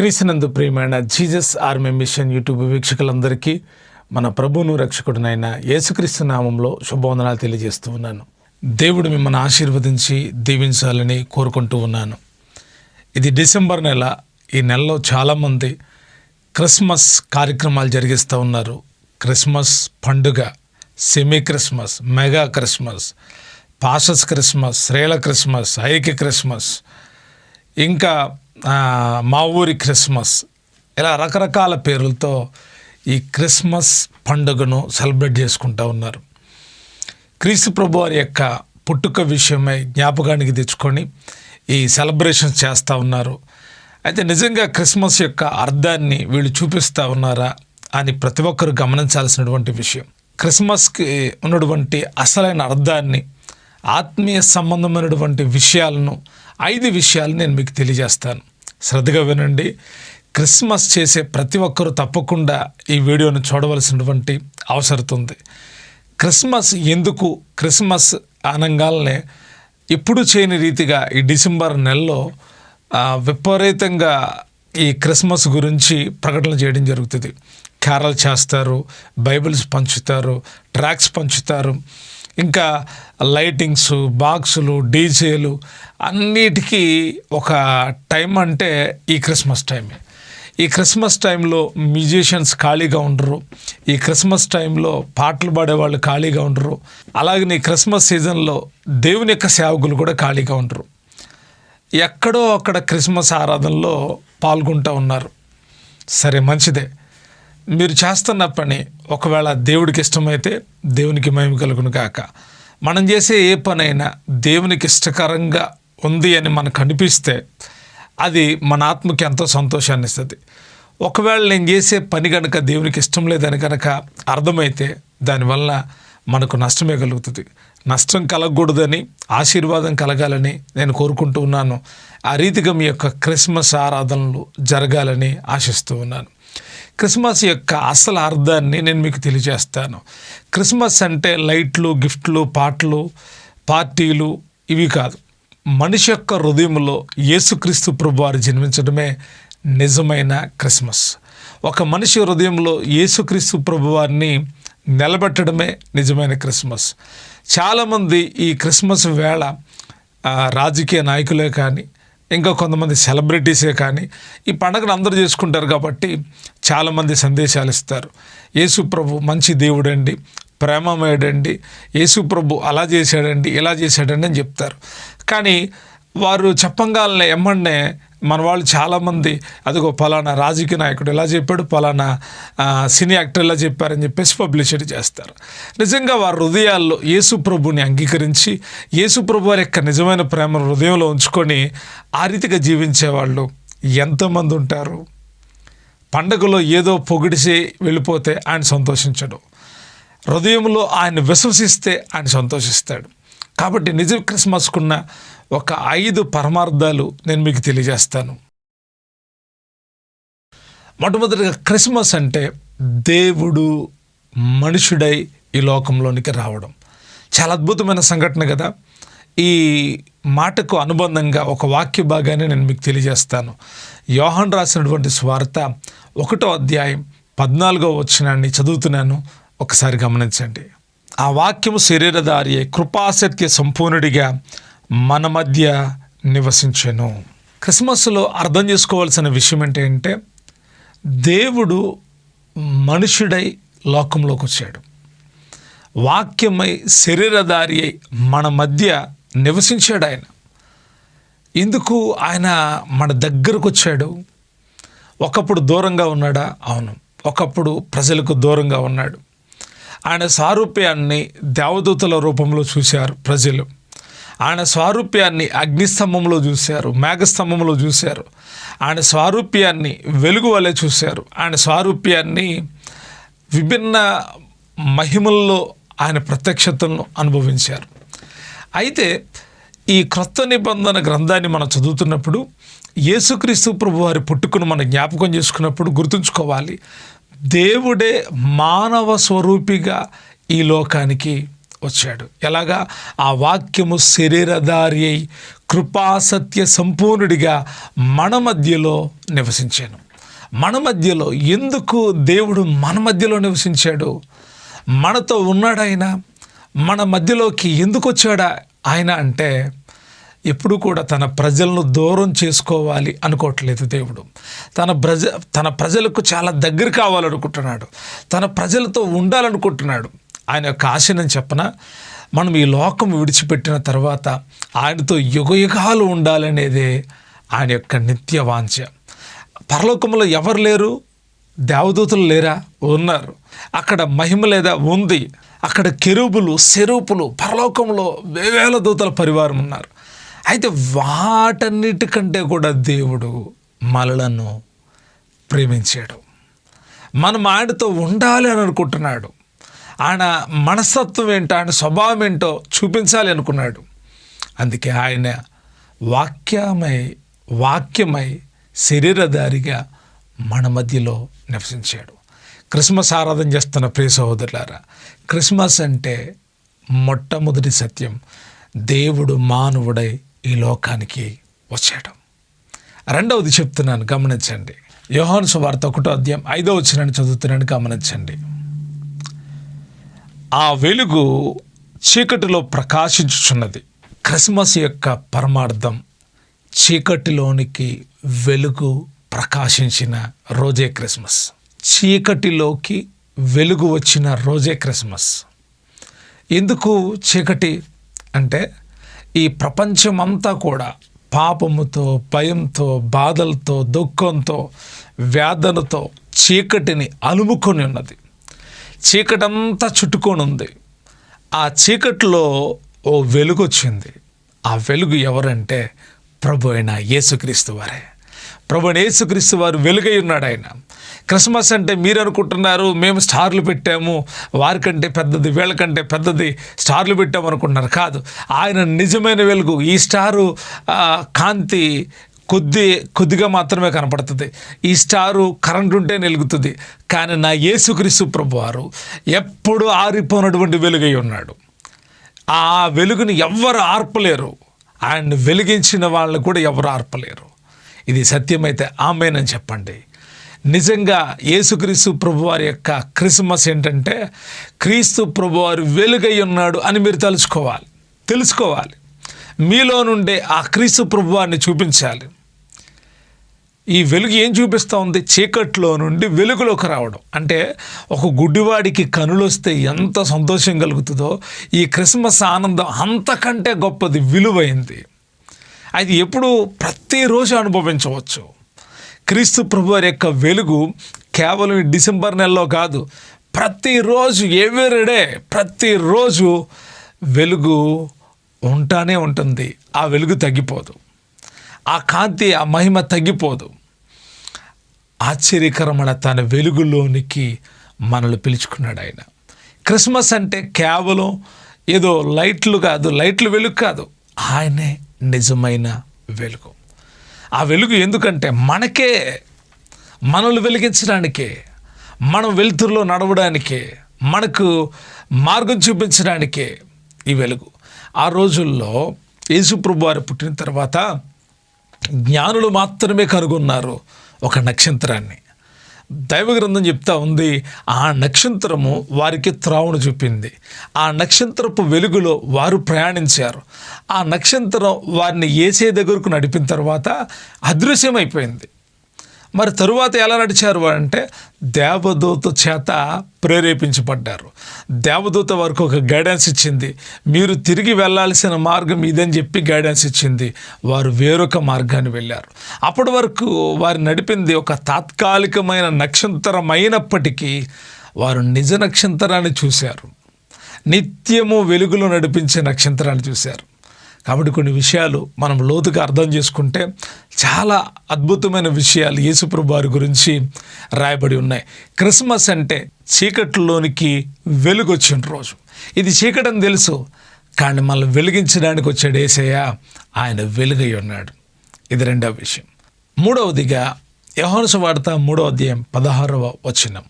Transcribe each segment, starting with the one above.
క్రీస్తునందు ప్రియమైన Jesus army machine YouTube వీక్షకులందరికీ మన ప్రభువును రక్షకుడినైన యేసుక్రీస్తు నామంలో శుభవందనాలు తెలియజేస్తూ ఉన్నాను. దేవుడు మిమ్మల్ని ఆశీర్వదించి దీవించాలని కోరుకుంటూ ఉన్నాను. ఇది డిసెంబర్ నెల. ఈ నెలలో చాలామంది క్రిస్మస్ కార్యక్రమాలు జరిగిస్తూ ఉన్నారు. క్రిస్మస్ పండుగ సెమీ క్రిస్మస్ మెగా క్రిస్మస్ పాషస్ క్రిస్మస్ శ్రేల క్రిస్మస్ ఐక్య క్రిస్మస్ ఇంకా మా ఊరి క్రిస్మస్. ఇలా రకరకాల పేర్లతో ఈ క్రిస్మస్ పండుగను సెలబ్రేట్ చేసుకుంటూ ఉన్నారు. క్రీస్తు ప్రభు వారి యొక్క పుట్టుక విషయమై జ్ఞాపకానికి తెచ్చుకొని ఈ సెలబ్రేషన్స్ చేస్తూ ఉన్నారు. అయితే నిజంగా క్రిస్మస్ యొక్క అర్థాన్ని వీళ్ళు చూపిస్తూ ఉన్నారా అని ప్రతి ఒక్కరు గమనించాల్సినటువంటి విషయం. క్రిస్మస్కి ఉన్నటువంటి అసలైన అర్థాన్ని ఆత్మీయ సంబంధమైనటువంటి విషయాలను ఐదు విషయాలు నేను మీకు తెలియజేస్తాను. శ్రద్ధగా వినండి. క్రిస్మస్ చేసే ప్రతి ఒక్కరూ తప్పకుండా ఈ వీడియోను చూడవలసినటువంటి అవసరం ఉంది క్రిస్మస్ ఎందుకు? క్రిస్మస్ అనగానే ఎప్పుడు చేయని రీతిగా ఈ డిసెంబర్ నెలలో విపరీతంగా ఈ క్రిస్మస్ గురించి ప్రకటన చేయడం జరుగుతుంది. క్యారల్ చేస్తారు బైబిల్స్ పంచుతారు ట్రాక్స్ పంచుతారు. ఇంకా లైటింగ్స్ బాక్సులు డీజేలు అన్నిటికీ ఒక టైం అంటే ఈ క్రిస్మస్ టైమే. ఈ క్రిస్మస్ టైంలో మ్యూజిషియన్స్ ఖాళీగా ఉండరు. ఈ క్రిస్మస్ టైంలో పాటలు పాడేవాళ్ళు ఖాళీగా ఉండరు. అలాగే ఈ క్రిస్మస్ సీజన్లో దేవుని యొక్క సేవకులు కూడా ఖాళీగా ఉండరు. ఎక్కడో అక్కడ క్రిస్మస్ ఆరాధనలో పాల్గొంటూ ఉన్నారు. సరే మంచిదే. మీరు చేస్తున్న పని ఒకవేళ దేవుడికి ఇష్టమైతే దేవునికి మహిమ కలుగును కాక మనం చేసే ఏ పనైనా దేవునికి ఇష్టకరంగా ఉంది అని మనకు అనిపిస్తే అది మన ఆత్మకి ఎంతో సంతోషాన్ని ఇస్తుంది. ఒకవేళ నేను చేసే పని కనుక దేవునికి ఇష్టం లేదని కనుక అర్థమైతే దానివల్ల మనకు నష్టమే కలుగుతుంది. నష్టం కలగకూడదని ఆశీర్వాదం కలగాలని నేను కోరుకుంటూ ఉన్నాను. ఆ రీతిగా మీ యొక్క క్రిస్మస్ ఆరాధనలు జరగాలని ఆశిస్తూ ఉన్నాను. క్రిస్మస్ యొక్క అసలు అర్థాన్ని నేను మీకు తెలియజేస్తాను. క్రిస్మస్ అంటే లైట్లు గిఫ్ట్లు పాటలు పార్టీలు ఇవి కాదు. మనిషి యొక్క హృదయంలో యేసుక్రీస్తు ప్రభువారు జన్మించడమే నిజమైన క్రిస్మస్. ఒక మనిషి హృదయంలో యేసుక్రీస్తు ప్రభువారిని నిలబెట్టడమే నిజమైన క్రిస్మస్. చాలామంది ఈ క్రిస్మస్ వేళ రాజకీయ నాయకులే కానీ ఇంకా కొంతమంది సెలబ్రిటీసే కానీ ఈ పండుగను అందరూ చేసుకుంటారు కాబట్టి చాలామంది సందేశాలు ఇస్తారు. యేసు ప్రభు మంచి దేవుడండి ప్రేమమేడండి యేసు ప్రభు అలా చేశాడండి ఇలా చేశాడండి అని చెప్తారు. కానీ వారు చెప్పంగానే ఎమ్మన్నే మన వాళ్ళు చాలామంది అదిగో పలానా రాజకీయ నాయకుడు ఇలా చెప్పాడు పలానా సినీ యాక్టర్ ఇలా చెప్పారని చెప్పేసి పబ్లిసిటీ చేస్తారు. నిజంగా వారి హృదయాల్లో యేసు ప్రభుని అంగీకరించి యేసు ప్రభు వారి యొక్క నిజమైన ప్రేమను హృదయంలో ఉంచుకొని ఆ రీతిగా జీవించేవాళ్ళు ఎంతమంది ఉంటారు. పండగలో ఏదో పొగిడిసి వెళ్ళిపోతే ఆయన సంతోషించడు. హృదయంలో ఆయన విశ్వసిస్తే ఆయన సంతోషిస్తాడు. కాబట్టి నిజ క్రిస్మస్కున్న ఒక ఐదు పరమార్థాలు నేను మీకు తెలియజేస్తాను. మొట్టమొదటిగా క్రిస్మస్ అంటే దేవుడు మనుషుడై ఈ లోకంలోనికి రావడం. చాలా అద్భుతమైన సంఘటన కదా. ఈ మాటకు అనుబంధంగా ఒక వాక్య భాగాన్ని నేను మీకు తెలియజేస్తాను. యోహన్ రాసినటువంటి స్వార్త ఒకటో అధ్యాయం పద్నాలుగో వచ్చినాన్ని చదువుతున్నాను. ఒకసారి గమనించండి. ఆ వాక్యము శరీరధారి కృపాసత్య సంపూర్ణుడిగా మన మధ్య నివసించెను. క్రిస్మస్లో అర్థం చేసుకోవాల్సిన విషయం ఏంటంటే దేవుడు మనుషుడై లోకంలోకి వచ్చాడు వాక్యమై శరీరధారి అయి మన మధ్య నివసించాడు ఆయన. ఎందుకు ఆయన మన దగ్గరకు వచ్చాడు ఒకప్పుడు దూరంగా ఉన్నాడా? అవును. ఒకప్పుడు ప్రజలకు దూరంగా ఉన్నాడు. ఆయన సారూప్యాన్ని దేవదూతల రూపంలో చూశారు ప్రజలు. ఆయన స్వారూప్యాన్ని అగ్నిస్తంభంలో చూశారు మేఘస్తంభంలో చూశారు. ఆయన స్వారూప్యాన్ని వెలుగు వలె చూశారు. ఆయన స్వారూప్యాన్ని విభిన్న మహిమల్లో ఆయన ప్రత్యక్షతలను అనుభవించారు. అయితే ఈ క్రొత్త నిబంధన గ్రంథాన్ని మనం చదువుతున్నప్పుడు యేసుక్రీస్తు ప్రభు వారి పుట్టుకును మనం జ్ఞాపకం చేసుకున్నప్పుడు గుర్తుంచుకోవాలి. దేవుడే మానవ స్వరూపిగా ఈ లోకానికి వచ్చాడు. ఎలాగా? ఆ వాక్యము శరీరధారి అయి కృపాసత్య సంపూర్ణుడిగా మన మధ్యలో నివసించాను. మన మధ్యలో ఎందుకు దేవుడు మన మధ్యలో నివసించాడు? మనతో ఉన్నాడాయన మన మధ్యలోకి ఎందుకు వచ్చాడా ఆయన అంటే ఎప్పుడు కూడా తన ప్రజలను దూరం చేసుకోవాలి అనుకోవట్లేదు దేవుడు. తన ప్రజ తన ప్రజలకు చాలా దగ్గర కావాలనుకుంటున్నాడు. తన ప్రజలతో ఉండాలనుకుంటున్నాడు. ఆయన యొక్క ఆశనం చెప్పన? మనం ఈ లోకం విడిచిపెట్టిన తర్వాత ఆయనతో యుగయుగాలు ఉండాలనేదే ఆయన యొక్క నిత్య వాంఛ పరలోకంలో ఎవరు లేరు? దేవదూతలు లేరా? ఉన్నారు. అక్కడ మహిమ లేదా? ఉంది. అక్కడ కెరూపులు సెరూపులు పరలోకంలో వేవేల దూతల పరివారం ఉన్నారు. అయితే వాటన్నిటికంటే కూడా దేవుడు మనలను ప్రేమించాడు. మనం ఆయనతో ఉండాలి అని అనుకుంటున్నాడు. ఆయన మనస్తత్వం ఏంటో ఆయన స్వభావం ఏంటో చూపించాలి అనుకున్నాడు. అందుకే ఆయన వాక్యమై వాక్యమై శరీరధారిగా మన మధ్యలో నివసించాడు. క్రిస్మస్ ఆరాధన చేస్తున్న ప్రియ సహోదరులారా క్రిస్మస్ అంటే మొట్టమొదటి సత్యం దేవుడు మానవుడై ఈ లోకానికి వచ్చాడు రెండవది చెప్తున్నాను గమనించండి. యోహాను సువార్త ఒకటో అధ్యాయం ఐదో వచ్చినాన్ని చదువుతున్నాను గమనించండి. ఆ వెలుగు చీకటిలో ప్రకాశించుచున్నది. క్రిస్మస్ యొక్క పరమార్థం చీకటిలోనికి వెలుగు ప్రకాశించిన రోజే క్రిస్మస్. చీకటిలోకి వెలుగు వచ్చిన రోజే క్రిస్మస్. ఎందుకు చీకటి అంటే ఈ ప్రపంచమంతా కూడా పాపముతో భయంతో బాధలతో దుఃఖంతో వేదనతో చీకటిని అలుముకొని ఉన్నది. చీకటంతా చుట్టుకొని ఉంది ఆ చీకట్లో ఓ వెలుగు వచ్చింది ఆ వెలుగు ఎవరంటే ప్రభు అయిన యేసుక్రీస్తు వారే. ప్రభు అయిన యేసుక్రీస్తు వారు వెలుగై ఉన్నాడు ఆయన క్రిస్మస్ అంటే మీరు అనుకుంటున్నారు మేము స్టార్లు పెట్టాము వారికంటే పెద్దది వీళ్ళకంటే పెద్దది స్టార్లు పెట్టాము అనుకుంటున్నారు కాదు ఆయన నిజమైన వెలుగు ఈ స్టారు కాంతి కొద్ది కొద్దిగా మాత్రమే కనపడుతుంది. ఈ స్టారు కరెంట్ ఉంటే నిలుగుతుంది. కానీ నా యేసుక్రీస్తు ప్రభు వారు ఎప్పుడు ఆరిపోనటువంటి వెలుగై ఉన్నాడు. ఆ వెలుగుని ఎవ్వరు ఆర్పలేరు. ఆయన్ని వెలిగించిన వాళ్ళు కూడా ఎవరు ఆర్పలేరు. ఇది సత్యమైతే ఆమెనని చెప్పండి. నిజంగా యేసుక్రీస్తు ప్రభువారి యొక్క క్రిస్మస్ ఏంటంటే క్రీస్తు ప్రభువారు వెలుగై ఉన్నాడు అని మీరు తలుచుకోవాలి. తెలుసుకోవాలి. మీలో నుండే ఆ క్రీస్తు ప్రభువారిని చూపించాలి. ఈ వెలుగు ఏం చూపిస్తూ ఉంది? చీకట్లో నుండి వెలుగులోకి రావడం. అంటే ఒక గుడ్డివాడికి కనులు వస్తే ఎంత సంతోషం కలుగుతుందో ఈ క్రిస్మస్ ఆనందం అంతకంటే గొప్పది విలువైంది. అది ఎప్పుడు ప్రతిరోజు అనుభవించవచ్చు. క్రీస్తు ప్రభు యొక్క వెలుగు కేవలం ఈ డిసెంబర్ నెలలో కాదు ప్రతిరోజు ఎవ్రీడే ప్రతిరోజు వెలుగు ఉంటానే ఉంటుంది. ఆ వెలుగు తగ్గిపోదు. ఆ కాంతి ఆ మహిమ తగ్గిపోదు. ఆశ్చర్యకరమైన తన వెలుగులోనికి మనల్ని పిలుచుకున్నాడు ఆయన. క్రిస్మస్ అంటే కేవలం ఏదో లైట్లు కాదు లైట్లు వెలుగు కాదు ఆయనే నిజమైన వెలుగు. ఆ వెలుగు ఎందుకంటే మనకే మనల్ని వెలిగించడానికే మనం వెలుతురులో నడవడానికే మనకు మార్గం చూపించడానికే ఈ వెలుగు. ఆ రోజుల్లో యేసుప్రభు వారు పుట్టిన తర్వాత జ్ఞానులు మాత్రమే కనుగొన్నారు. ఒక నక్షత్రాన్ని. దైవ గ్రంథం చెప్తా ఉంది ఆ నక్షత్రము వారికి త్రావును చూపింది. ఆ నక్షత్రపు వెలుగులో వారు ప్రయాణించారు. ఆ నక్షత్రం వారిని ఏసే దగ్గరకు నడిపిన తర్వాత అదృశ్యమైపోయింది. మరి తరువాత ఎలా నడిచారు అంటే దేవదూత చేత ప్రేరేపించబడ్డారు. దేవదూత వారికి ఒక గైడెన్స్ ఇచ్చింది. మీరు తిరిగి వెళ్ళాల్సిన మార్గం ఇదని చెప్పి గైడెన్స్ ఇచ్చింది. వారు వేరొక మార్గాన్ని వెళ్ళారు. అప్పటి వరకు వారు నడిపింది ఒక తాత్కాలికమైన నక్షత్రం అయినప్పటికీ వారు నిజ నక్షత్రాన్ని చూశారు. నిత్యము వెలుగులో నడిపించే నక్షత్రాన్ని చూశారు. కాబట్టి కొన్ని విషయాలు మనం లోతుగా అర్థం చేసుకుంటే చాలా అద్భుతమైన విషయాలు యేసుప్రభు వారి గురించి రాయబడి ఉన్నాయి. క్రిస్మస్ అంటే చీకట్లోనికి వెలుగొచ్చిన రోజు. ఇది చీకటని తెలుసు కానీ మనల్ని వెలిగించడానికి వచ్చాడు ఏసయ్య. ఆయన వెలుగై ఉన్నాడు. ఇది రెండవ విషయం. మూడవదిగా యహోనసు వార్త మూడవ అధ్యాయం పదహారవ వచనం.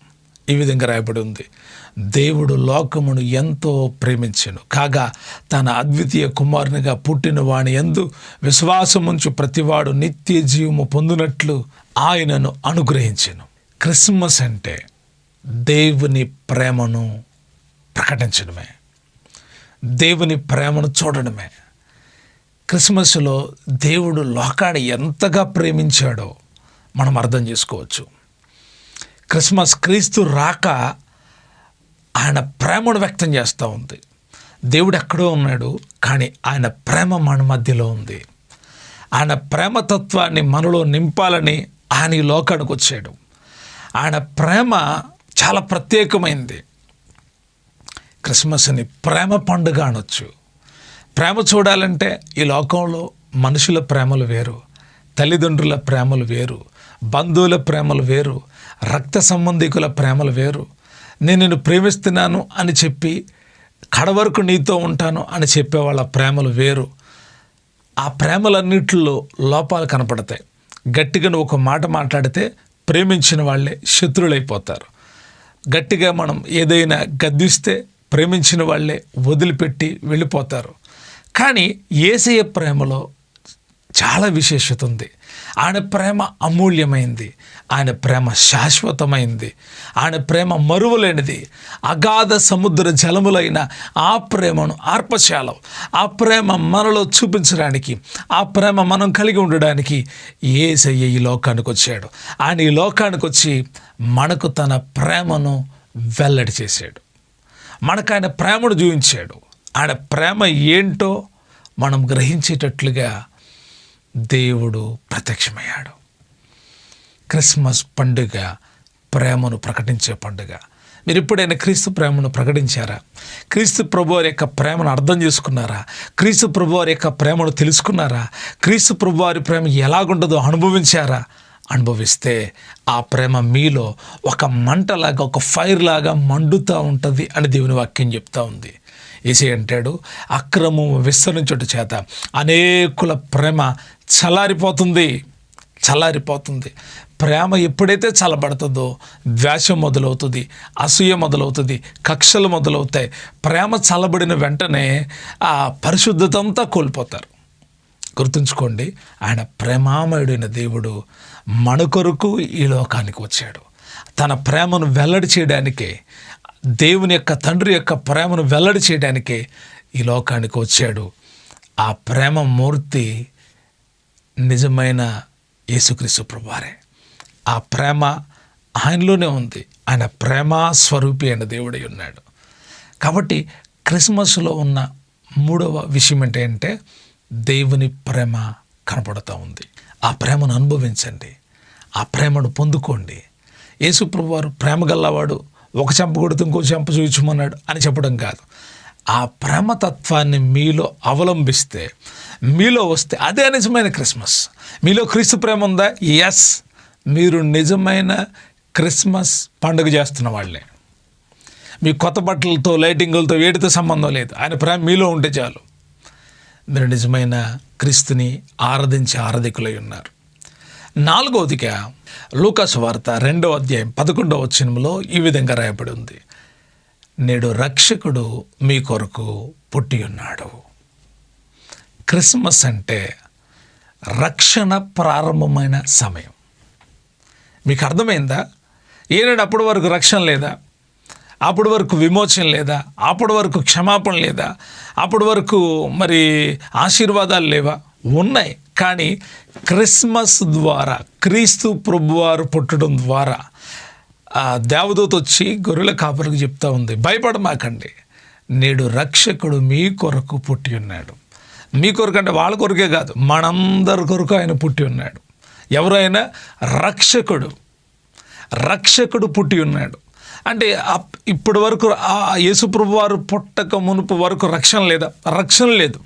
ఈ విధంగా రాయబడి ఉంది. దేవుడు లోకమును ఎంతో ప్రేమించాను. కాగా తన అద్వితీయ కుమారునిగా పుట్టిన వాని ఎందు విశ్వాసముంచు ప్రతివాడు నిత్య జీవము పొందినట్లు ఆయనను అనుగ్రహించాను. క్రిస్మస్ అంటే దేవుని ప్రేమను ప్రకటించడమే. దేవుని ప్రేమను చూడడమే. క్రిస్మస్లో దేవుడు లోకాన్ని ఎంతగా ప్రేమించాడో మనం అర్థం చేసుకోవచ్చు. క్రిస్మస్ క్రీస్తు రాక ఆయన ప్రేమను వ్యక్తం చేస్తూ ఉంది. దేవుడు ఎక్కడో ఉన్నాడు కానీ ఆయన ప్రేమ మన మధ్యలో ఉంది. ఆయన ప్రేమతత్వాన్ని మనలో నింపాలని ఆయన ఈ లోకానికి వచ్చాడు. ఆయన ప్రేమ చాలా ప్రత్యేకమైంది. క్రిస్మస్ని ప్రేమ పండుగ అనొచ్చు. ప్రేమ చూడాలంటే ఈ లోకంలో మనుషుల ప్రేమలు వేరు తల్లిదండ్రుల ప్రేమలు వేరు బంధువుల ప్రేమలు వేరు రక్త సంబంధికుల ప్రేమలు వేరు. నేను నిన్ను ప్రేమిస్తున్నాను అని చెప్పి కడవరకు నీతో ఉంటాను అని చెప్పే వాళ్ళ ప్రేమలు వేరు. ఆ ప్రేమలన్నిటిలో లోపాలు కనపడతాయి. గట్టిగా నువ్వు ఒక మాట మాట్లాడితే ప్రేమించిన వాళ్ళే శత్రులైపోతారు. గట్టిగా మనం ఏదైనా గద్దిస్తే ప్రేమించిన వాళ్ళే వదిలిపెట్టి వెళ్ళిపోతారు. కానీ ఏసయ ప్రేమలో చాలా విశేషత ఉంది. ఆయన ప్రేమ అమూల్యమైంది. ఆయన ప్రేమ శాశ్వతమైంది. ఆయన ప్రేమ మరువలేనిది. అగాధ సముద్ర జలములైన ఆ ప్రేమను ఆర్పశాలం ఆ ప్రేమ మనలో చూపించడానికి ఆ ప్రేమ మనం కలిగి ఉండడానికి ఏసయ్య ఈ లోకానికి వచ్చాడు. ఆయన ఈ లోకానికి వచ్చి మనకు తన ప్రేమను వెల్లడి చేశాడు. మనకు ఆయన ప్రేమను చూపించాడు. ఆయన ప్రేమ ఏంటో మనం గ్రహించేటట్లుగా దేవుడు ప్రత్యక్షమయ్యాడు. క్రిస్మస్ పండుగ ప్రేమను ప్రకటించే పండుగ. మీరు ఎప్పుడైనా క్రీస్తు ప్రేమను ప్రకటించారా? క్రీస్తు ప్రభు వారి యొక్క ప్రేమను అర్థం చేసుకున్నారా? క్రీస్తు ప్రభు వారి యొక్క ప్రేమను తెలుసుకున్నారా? క్రీస్తు ప్రభు వారి ప్రేమ ఎలాగుంటుందో అనుభవించారా? అనుభవిస్తే ఆ ప్రేమ మీలో ఒక మంటలాగా ఒక ఫైర్ లాగా మండుతూ ఉంటుంది అని దేవుని వాక్యం చెప్తా ఉంది. ఏసీ అంటాడు అక్రమం విస్తరించుట చేత అనేకుల ప్రేమ చల్లారిపోతుంది. చల్లారిపోతుంది. ప్రేమ ఎప్పుడైతే చల్లబడుతుందో ద్వేషం మొదలవుతుంది అసూయ మొదలవుతుంది కక్షలు మొదలవుతాయి. ప్రేమ చల్లబడిన వెంటనే ఆ పరిశుద్ధత అంతా కోల్పోతారు. గుర్తుంచుకోండి ఆయన ప్రేమామయుడైన దేవుడు మన కొరకు ఈ లోకానికి వచ్చాడు. తన ప్రేమను వెల్లడి చేయడానికే దేవుని యొక్క తండ్రి యొక్క ప్రేమను వెల్లడి చేయడానికే ఈ లోకానికి వచ్చాడు. ఆ ప్రేమ మూర్తి నిజమైన యేసుక్రీస్తు ప్రభువారే. ఆ ప్రేమ ఆయనలోనే ఉంది. ఆయన ప్రేమ స్వరూపి అయిన దేవుడై ఉన్నాడు. కాబట్టి క్రిస్మస్లో ఉన్న మూడవ విషయం ఏంటంటే దేవుని ప్రేమ కనపడుతూ ఉంది. ఆ ప్రేమను అనుభవించండి. ఆ ప్రేమను పొందుకోండి. యేసుప్రభు వారు ప్రేమ గల్లవాడు ఒక చెంప కొడుతూ ఇంకో చెంప చూపించమన్నాడు అని చెప్పడం కాదు. ఆ ప్రేమతత్వాన్ని మీలో అవలంబిస్తే మీలో వస్తే అదే నిజమైన క్రిస్మస్. మీలో క్రీస్తు ప్రేమ ఉందా? ఎస్ మీరు నిజమైన క్రిస్మస్ పండుగ చేస్తున్న వాళ్ళే. మీ కొత్త బట్టలతో లైటింగులతో వేటితో సంబంధం లేదు. ఆయన ప్రేమ మీలో ఉంటే చాలు. మీరు నిజమైన క్రీస్తుని ఆరాధించే ఆరాధికులై ఉన్నారు. నాలుగవదిగా లూకాసు వార్త రెండవ అధ్యాయం పదకొండవ వచ్చినంలో ఈ విధంగా రాయబడి ఉంది. నేడు రక్షకుడు మీ కొరకు పుట్టి ఉన్నాడు. క్రిస్మస్ అంటే రక్షణ ప్రారంభమైన సమయం. మీకు అర్థమైందా? ఏనాడు అప్పటి వరకు రక్షణ లేదా? అప్పటి వరకు విమోచన లేదా? అప్పటి వరకు క్షమాపణ లేదా? అప్పటి వరకు మరి ఆశీర్వాదాలు లేవా? ఉన్నాయి. కానీ క్రిస్మస్ ద్వారా క్రీస్తు ప్రభువారు పుట్టడం ద్వారా ఆ దేవదూత వచ్చి గొర్రెల కాపరికి చెప్తా ఉంది భయపడమాకండి. నేడు రక్షకుడు మీ కొరకు పుట్టి ఉన్నాడు. మీ కొరకు అంటే వాళ్ళ కొరకే కాదు మనందరి కొరకు ఆయన పుట్టి ఉన్నాడు. ఎవరైనా రక్షకుడు రక్షకుడు పుట్టి ఉన్నాడు. అంటే అప్- ఇప్పటి వరకు ఆ యేసుప్రభు వారు పుట్టక మునుపు వరకు రక్షణ లేదా? రక్షణ లేదు.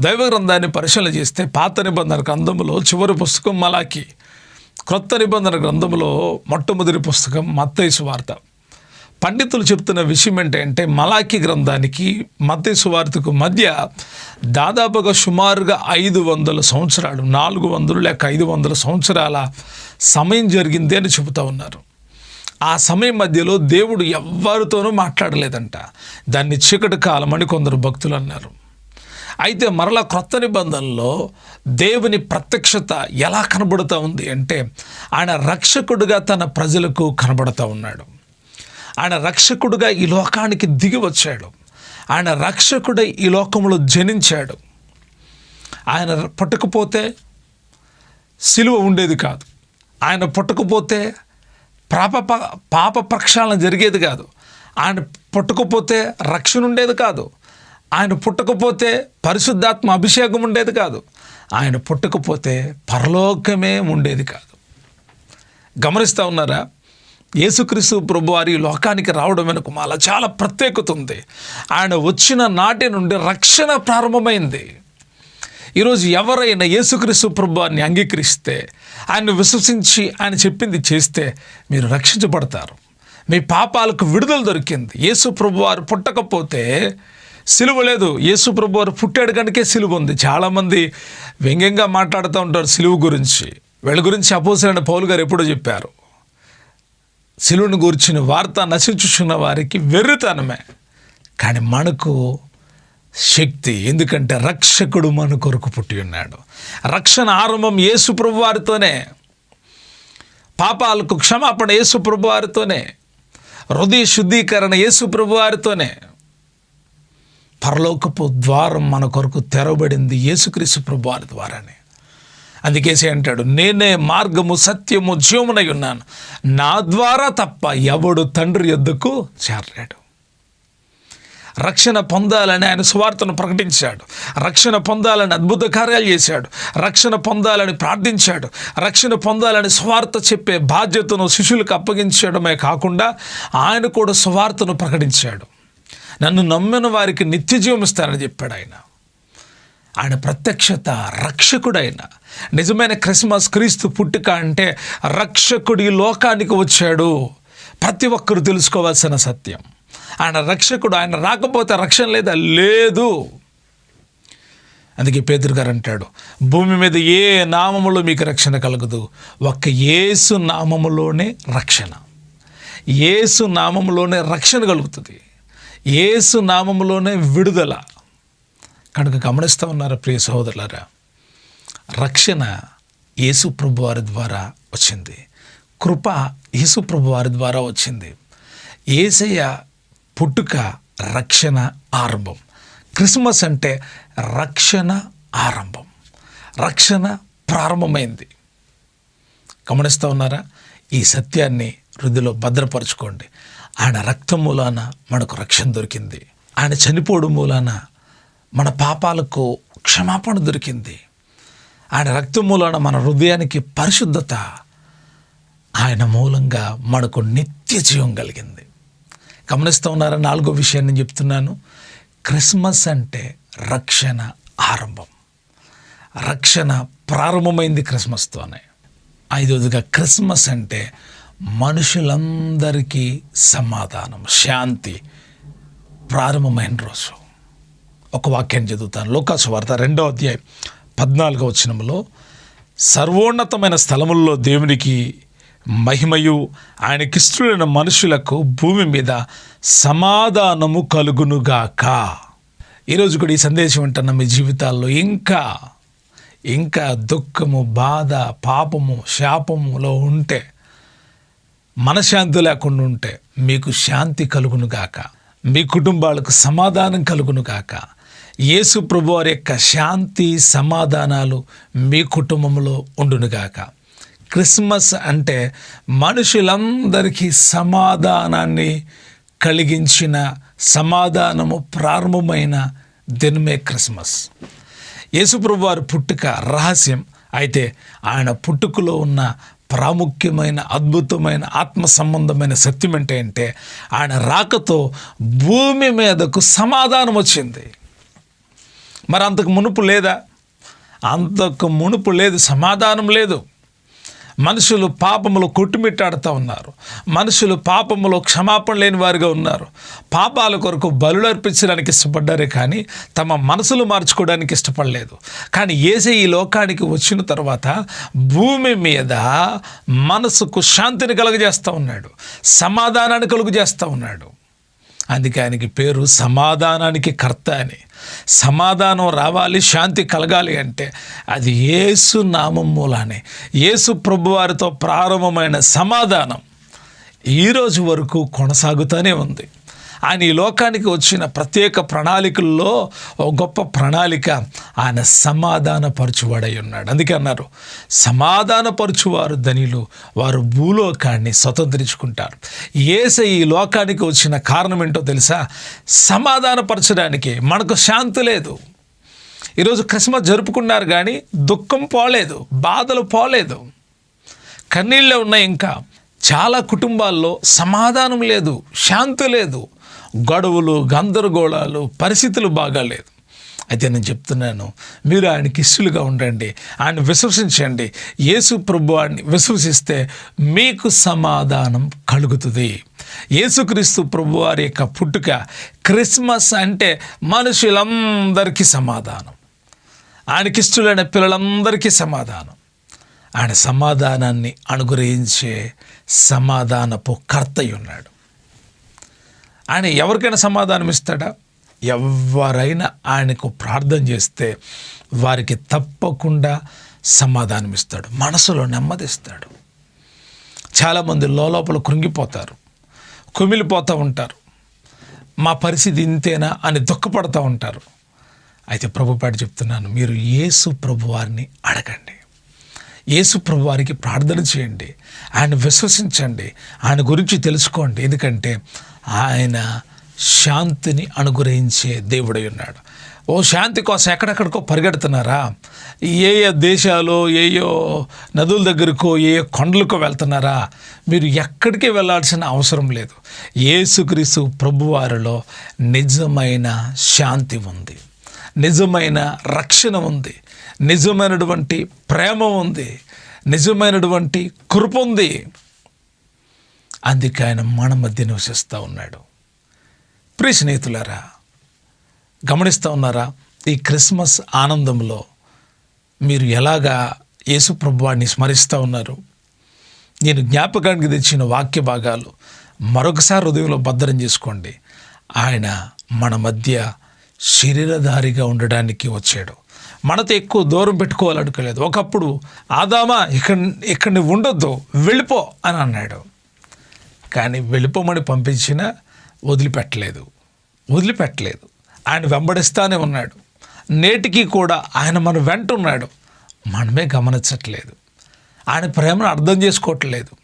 దైవ గ్రంథాన్ని పరిశీలన చేస్తే పాత నిబంధన గ్రంథములో చివరి పుస్తకం మలాకి క్రొత్త నిబంధన గ్రంథంలో మొట్టమొదటి పుస్తకం మత్తయి వార్త. పండితులు చెప్తున్న విషయం ఏంటంటే మలాకి గ్రంథానికి మత్తయి వార్తకు మధ్య దాదాపుగా సుమారుగా ఐదు వందల సంవత్సరాలు నాలుగు వందలు లేక ఐదు వందల సంవత్సరాల సమయం జరిగింది అని చెబుతా ఉన్నారు. ఆ సమయం మధ్యలో దేవుడు ఎవ్వరితోనూ మాట్లాడలేదంట. దాన్ని చీకటి కాలం అని కొందరు భక్తులు అన్నారు. అయితే మరలా క్రొత్త నిబంధనలో దేవుని ప్రత్యక్షత ఎలా కనబడుతూ ఉంది అంటే ఆయన రక్షకుడుగా తన ప్రజలకు కనబడుతూ ఉన్నాడు. ఆయన రక్షకుడుగా ఈ లోకానికి దిగి వచ్చాడు. ఆయన రక్షకుడై ఈ లోకంలో జనించాడు. ఆయన పుట్టకపోతే సిలువ ఉండేది కాదు. ఆయన పుట్టకపోతే పాప పాప ప్రక్షాళన జరిగేది కాదు. ఆయన పుట్టకపోతే రక్షణ ఉండేది కాదు. ఆయన పుట్టకపోతే పరిశుద్ధాత్మ అభిషేకం ఉండేది కాదు. ఆయన పుట్టకపోతే పరలోకమే ఉండేది కాదు. గమనిస్తూ ఉన్నారా? యేసుక్రీస్తు ప్రభు వారి ఈ లోకానికి రావడం వెనుక మాల చాలా ప్రత్యేకత ఉంది. ఆయన వచ్చిన నాటి నుండి రక్షణ ప్రారంభమైంది. ఈరోజు ఎవరైనా యేసుక్రీస్తు ప్రభువాన్ని అంగీకరిస్తే ఆయన విశ్వసించి ఆయన చెప్పింది చేస్తే మీరు రక్షించబడతారు. మీ పాపాలకు విడుదల దొరికింది. యేసు ప్రభువారు పుట్టకపోతే సిలువ లేదు. యేసు ప్రభువారు పుట్టాడు కనుకే సిలువ ఉంది. చాలామంది వ్యంగ్యంగా మాట్లాడుతూ ఉంటారు సిలువ గురించి. వీళ్ళ గురించి అపోసరైన పౌలు గారు ఎప్పుడో చెప్పారు. సిలువను గురించిన వార్త నశించుచున్న వారికి వెర్రితనమే. కానీ మనకు శక్తి ఎందుకంటే రక్షకుడు మన కొరకు పుట్టి ఉన్నాడు. రక్షణ ఆరంభం యేసుప్రభు వారితోనే. పాపాలకు క్షమాపణ యేసుప్రభు వారితోనే. హృదయ శుద్ధీకరణ యేసుప్రభు వారితోనే. పరలోకపు ద్వారం మన కొరకు తెరవబడింది యేసుక్రీస్తు ప్రభువారి ద్వారానే. అందుకేసి అంటాడు నేనే మార్గము సత్యము జీవమునై ఉన్నాను. నా ద్వారా తప్ప ఎవడు తండ్రి యొద్దకు చేరలేడు. రక్షణ పొందాలని ఆయన సువార్తను ప్రకటించాడు. రక్షణ పొందాలని అద్భుత కార్యాలు చేశాడు. రక్షణ పొందాలని ప్రార్థించాడు. రక్షణ పొందాలని సువార్త చెప్పే బాధ్యతను శిష్యులకు అప్పగించడమే కాకుండా ఆయన కూడా సువార్తను ప్రకటించాడు. నన్ను నమ్మిన వారికి నిత్య జీవం ఇస్తానని చెప్పాడు ఆయన. ఆయన ప్రత్యక్షత రక్షకుడైన. నిజమైన క్రిస్మస్ క్రీస్తు పుట్టుక అంటే రక్షకుడి లోకానికి వచ్చాడు. ప్రతి ఒక్కరు తెలుసుకోవాల్సిన సత్యం. ఆయన రక్షకుడు ఆయన రాకపోతే రక్షణ లేదా లేదు. అందుకే పేదరు గారు అంటాడు భూమి మీద ఏ నామములో మీకు రక్షణ కలగదు? ఒక్క యేసు నామములోనే రక్షణ. యేసు నామములోనే రక్షణ కలుగుతుంది. ఏసు నామములోనే విడుదల. కనుక గమనిస్తూ ఉన్నారు ప్రియ సహోదరులారా? రక్షణ యేసు ప్రభువారి ద్వారా వచ్చింది. కృప యేసు ప్రభువారి ద్వారా వచ్చింది. ఏసయ్య పుట్టుక రక్షణ ఆరంభం. క్రిస్మస్ అంటే రక్షణ ఆరంభం. రక్షణ ప్రారంభమైంది. గమనిస్తూ ఉన్నారా? ఈ సత్యాన్ని వృద్ధిలో భద్రపరచుకోండి. ఆయన రక్తం మూలాన మనకు రక్షణ దొరికింది. ఆయన చనిపోవడం మూలాన మన పాపాలకు క్షమాపణ దొరికింది. ఆయన రక్తం మూలాన మన హృదయానికి పరిశుద్ధత ఆయన మూలంగా మనకు నిత్య జీవం కలిగింది. గమనిస్తూ ఉన్నారా? నాలుగో విషయాన్ని నేను చెప్తున్నాను. క్రిస్మస్ అంటే రక్షణ ఆరంభం. రక్షణ ప్రారంభమైంది క్రిస్మస్తోనే. ఐదవదిగా క్రిస్మస్ అంటే మనుషులందరికీ సమాధానం శాంతి. ప్రారంభమైన రోజు. ఒక వాక్యాన్ని చదువుతాను. లోకాసు వార్త రెండో అధ్యాయం పద్నాలుగో వచనంలో సర్వోన్నతమైన స్థలముల్లో దేవునికి మహిమయు ఆయనకిష్టులైన మనుషులకు భూమి మీద సమాధానము కలుగునుగాక. ఈరోజు కూడా ఈ సందేశం వింటున్న మీ జీవితాల్లో ఇంకా ఇంకా దుఃఖము బాధ పాపము శాపములో ఉంటే మనశ్శాంతి లేకుండా ఉంటే మీకు శాంతి కలుగునుగాక మీ కుటుంబాలకు సమాధానం కలుగునుగాక యేసు ప్రభు వారి యొక్క శాంతి సమాధానాలు మీ కుటుంబంలో ఉండునుగాక క్రిస్మస్ అంటే మనుషులందరికీ సమాధానాన్ని కలిగించిన సమాధానము ప్రారంభమైన దినమే క్రిస్మస్. యేసుప్రభు వారి పుట్టుక రహస్యం. అయితే ఆయన పుట్టుకలో ఉన్న ప్రాముఖ్యమైన అద్భుతమైన ఆత్మ సంబంధమైన సత్యం ఏంటంటే ఆయన రాకతో భూమి మీదకు సమాధానం వచ్చింది. మరి అంతకు మునుపు లేదా? అంతకు మునుపు లేదు సమాధానం లేదు. మనుషులు పాపములు కొట్టుమిట్టాడుతూ ఉన్నారు. మనుషులు పాపములో క్షమాపణ లేని వారిగా ఉన్నారు. పాపాల కొరకు బలు అర్పించడానికి ఇష్టపడ్డారే కానీ తమ మనసులు మార్చుకోవడానికి ఇష్టపడలేదు. కానీ ఏసే ఈ లోకానికి వచ్చిన తర్వాత భూమి మీద మనసుకు శాంతిని కలుగజేస్తూ ఉన్నాడు. సమాధానాన్ని కలుగజేస్తూ ఉన్నాడు. అందుకే ఆయనకి పేరు సమాధానానికి కర్త అని. సమాధానం రావాలి శాంతి కలగాలి అంటే అది ఏసు నామం మూలానే. ఏసు ప్రభువారితో ప్రారంభమైన సమాధానం ఈరోజు వరకు కొనసాగుతూనే ఉంది. ఆయన ఈ లోకానికి వచ్చిన ప్రత్యేక ప్రణాళికల్లో ఒక గొప్ప ప్రణాళిక ఆయన సమాధానపరచువాడై ఉన్నాడు. అందుకే అన్నారు సమాధానపరచువారు ధనిలు వారు భూలోకాన్ని స్వతంత్రించుకుంటారు. ఏస ఈ లోకానికి వచ్చిన కారణం ఏంటో తెలుసా? సమాధానపరచడానికి మనకు శాంతి లేదు. ఈరోజు క్రిస్మస్ జరుపుకున్నారు కానీ దుఃఖం పోలేదు బాధలు పోలేదు. కన్నీళ్ళే ఉన్నాయి ఇంకా. చాలా కుటుంబాల్లో సమాధానం లేదు శాంతి లేదు. గొడవలు గందరగోళాలు పరిస్థితులు బాగాలేదు అయితే నేను చెప్తున్నాను మీరు ఆయనకి ఇష్టలుగా ఉండండి ఆయన విశ్వసించండి. యేసు ప్రభు ఆయన్ని విశ్వసిస్తే మీకు సమాధానం కలుగుతుంది. యేసుక్రీస్తు ప్రభు వారి యొక్క పుట్టుక క్రిస్మస్ అంటే మనుషులందరికీ సమాధానం. ఆయనకిష్టులైన పిల్లలందరికీ సమాధానం. ఆయన సమాధానాన్ని అనుగ్రహించే సమాధానపు కర్తయ్య ఉన్నాడు ఆయన ఎవరికైనా సమాధానం ఇస్తాడా? ఎవరైనా ఆయనకు ప్రార్థన చేస్తే వారికి తప్పకుండా సమాధానం ఇస్తాడు. మనసులో నెమ్మదిస్తాడు. చాలామంది లోపల కృంగిపోతారు. కుమిలిపోతూ ఉంటారు. మా పరిస్థితి ఇంతేనా అని దుఃఖపడుతూ ఉంటారు. అయితే ప్రభుపాటి చెప్తున్నాను మీరు యేసు ప్రభువారిని అడగండి. యేసు ప్రభువారికి ప్రార్థన చేయండి. ఆయన విశ్వసించండి. ఆయన గురించి తెలుసుకోండి. ఎందుకంటే ఆయన శాంతిని అనుగ్రహించే దేవుడై ఉన్నాడు. ఓ శాంతి కోసం ఎక్కడెక్కడికో పరిగెడుతున్నారా? ఏ ఏ దేశాలు ఏయో నదుల దగ్గరకో ఏ ఏ కొండలకో వెళ్తున్నారా? మీరు ఎక్కడికి వెళ్ళాల్సిన అవసరం లేదు. ఏసుక్రీస్తు ప్రభువారిలో నిజమైన శాంతి ఉంది. నిజమైన రక్షణ ఉంది. నిజమైనటువంటి ప్రేమ ఉంది. నిజమైనటువంటి కృప ఉంది. అందుకే ఆయన మన మధ్య నివసిస్తూ ఉన్నాడు. ప్రియ స్నేహితులారా గమనిస్తూ ఉన్నారా ఈ క్రిస్మస్ ఆనందంలో మీరు ఎలాగా యేసు ప్రభువాన్ని స్మరిస్తూ ఉన్నారు? నేను జ్ఞాపకానికి తెచ్చిన వాక్య భాగాలు మరొకసారి హృదయంలో భద్రం చేసుకోండి. ఆయన మన మధ్య శరీరధారిగా ఉండడానికి వచ్చాడు. మనతో ఎక్కువ దూరం పెట్టుకోవాలనుకోలేదు. ఒకప్పుడు ఆదామా ఇక్కడ ఇక్కడ ఉండొద్దు వెళ్ళిపో అని అన్నాడు. కానీ వెళ్ళిపోమని పంపించినా వదిలిపెట్టలేదు. వదిలిపెట్టలేదు. ఆయన వెంబడిస్తానే ఉన్నాడు. నేటికి కూడా ఆయన మన వెంట ఉన్నాడు. మనమే గమనించట్లేదు. ఆయన ప్రేమను అర్థం చేసుకోవట్లేదు.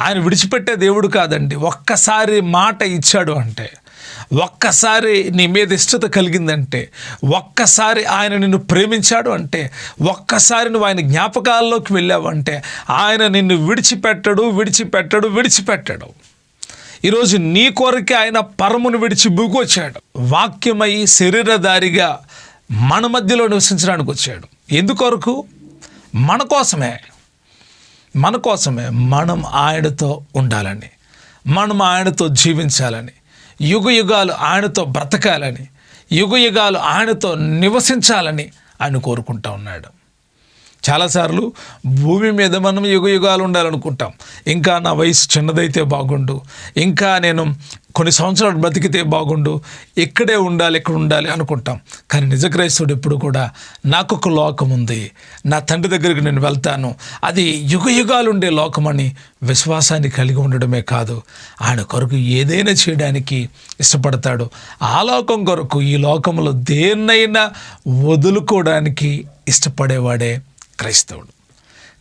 ఆయన విడిచిపెట్టే దేవుడు కాదండి. ఒక్కసారి మాట ఇచ్చాడు అంటే ఒక్కసారి నీ మీద ఇష్టత కలిగిందంటే ఒక్కసారి ఆయన నిన్ను ప్రేమించాడు అంటే ఒక్కసారి నువ్వు ఆయన జ్ఞాపకాల్లోకి వెళ్ళావంటే ఆయన నిన్ను విడిచిపెట్టడు విడిచిపెట్టడు విడిచిపెట్టడు. ఈరోజు నీ కొరకే ఆయన పరమును విడిచి బూకొచ్చాడు వాక్యమై శరీరధారిగా మన మధ్యలో నివసించడానికి వచ్చాడు. ఎందుకొరకు మన కోసమే. మన కోసమే మనం ఆయనతో ఉండాలని మనం ఆయనతో జీవించాలని యుగ యుగాలు ఆయనతో బ్రతకాలని యుగ యుగాలు ఆయనతో నివసించాలని ఆయన కోరుకుంటా ఉన్నాడు. చాలాసార్లు భూమి మీద మనం యుగ యుగాలు ఉండాలనుకుంటాం. ఇంకా నా వయసు చిన్నదైతే బాగుండు. ఇంకా నేను కొన్ని సంవత్సరాలు బతికితే బాగుండు. ఇక్కడే ఉండాలి ఇక్కడ ఉండాలి అనుకుంటాం. కానీ నిజ క్రైస్తవుడు ఎప్పుడు కూడా నాకు ఒక లోకం ఉంది. నా తండ్రి దగ్గరికి నేను వెళ్తాను. అది యుగ యుగాలు ఉండే లోకమని విశ్వాసాన్ని కలిగి ఉండడమే కాదు. ఆయన కొరకు ఏదైనా చేయడానికి ఇష్టపడతాడు. ఆ లోకం కొరకు ఈ లోకంలో దేన్నైనా వదులుకోవడానికి ఇష్టపడేవాడే క్రైస్తవుడు.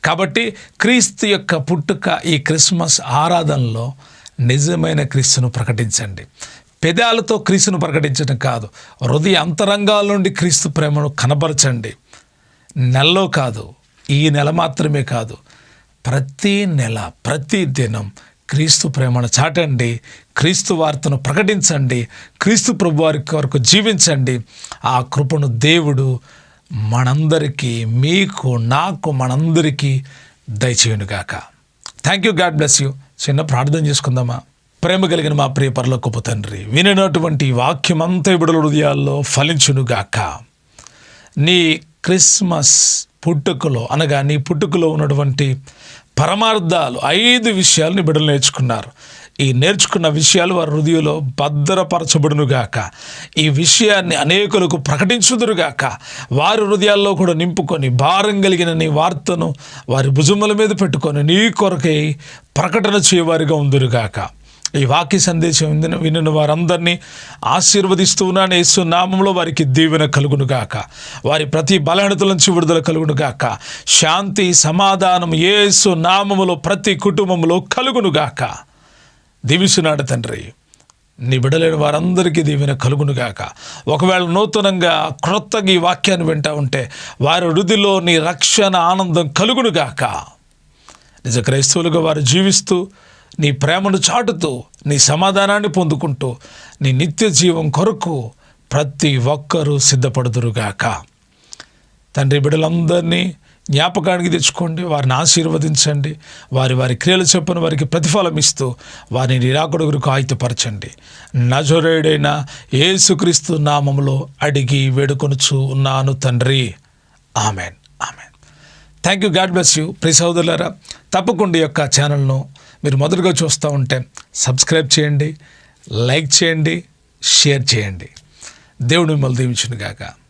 కాబట్టి క్రీస్తు యొక్క పుట్టుక ఈ క్రిస్మస్ ఆరాధనలో నిజమైన క్రీస్తును ప్రకటించండి. పెదాలతో క్రీస్తును ప్రకటించడం కాదు. హృదయ అంతరంగాల నుండి క్రీస్తు ప్రేమను కనబరచండి. నెలలో కాదు ఈ నెల మాత్రమే కాదు. ప్రతి నెల ప్రతి దినం క్రీస్తు ప్రేమను చాటండి. క్రీస్తు వార్తను ప్రకటించండి. క్రీస్తు ప్రభు వారి కొరకు జీవించండి. ఆ కృపను దేవుడు మనందరికీ మీకు నాకు మనందరికీ దయచేయునుగాక. Thank you God bless you చిన్న ప్రార్థన చేసుకుందామా? ప్రేమ కలిగిన మా ప్రియ పరలోకపు తండ్రి వినినటువంటి వాక్యం అంతా బిడల హృదయాల్లో ఫలించునుగాక. నీ క్రిస్మస్ పుట్టుకలో అనగా నీ పుట్టుకలో ఉన్నటువంటి పరమార్థాలు ఐదు విషయాలు నీ బిడ్డలు నేర్చుకున్నారు. ఈ నేర్చుకున్న విషయాలు వారి హృదయంలో భద్రపరచబడునుగాక. ఈ విషయాన్ని అనేకులకు ప్రకటించుదురుగాక. వారి హృదయాల్లో కూడా నింపుకొని భారం కలిగిన నీ వార్తను వారి భుజముల మీద పెట్టుకొని నీ కొరకై ప్రకటన చేయవారిగా ఉందిరుగాక. ఈ వాక్య సందేశం విన్న వినిన వారందరినీ ఆశీర్వదిస్తూ ఉన్నాను. యేసు నామంలో వారికి దీవెన కలుగునుగాక. వారి ప్రతి బలహీనతల నుంచి విడుదల కలుగునుగాక. శాంతి సమాధానం యేసు నామములో ప్రతి కుటుంబంలో కలుగునుగాక. దీవిస్తున్నాడు తండ్రి నీ బిడలేని వారందరికీ దీవెన కలుగునుగాక ఒకవేళ నూతనంగా క్రొత్తగా ఈ వాక్యాన్ని వింటా ఉంటే వారి వృద్ధిలో నీ రక్షణ ఆనందం కలుగునుగాక నిజ క్రైస్తవులుగా వారు జీవిస్తూ నీ ప్రేమను చాటుతూ నీ సమాధానాన్ని పొందుకుంటూ నీ నిత్య జీవం కొరకు ప్రతి ఒక్కరూ సిద్ధపడుదురుగాక తండ్రి బిడ్డలందరినీ జ్ఞాపకానికి తెచ్చుకోండి వారిని ఆశీర్వదించండి వారి వారి క్రియలు చెప్పున వారికి ప్రతిఫలం ఇస్తూ వారిని నిరాకుడుగురికి ఆయుతపరచండి నజరేడైన ఏసుక్రీస్తు నామంలో అడిగి వేడుకొనుచు ఉన్నాను తండ్రి. Amen. Amen. Thank you God bless you. ప్రి సోదరులారా తప్పకుండా ఈ యొక్క ఛానల్ను మీరు మొదలుగా చూస్తూ ఉంటే సబ్స్క్రైబ్ చేయండి లైక్ చేయండి షేర్ చేయండి. దేవుడు మిమ్మల్ని దీవించును గాక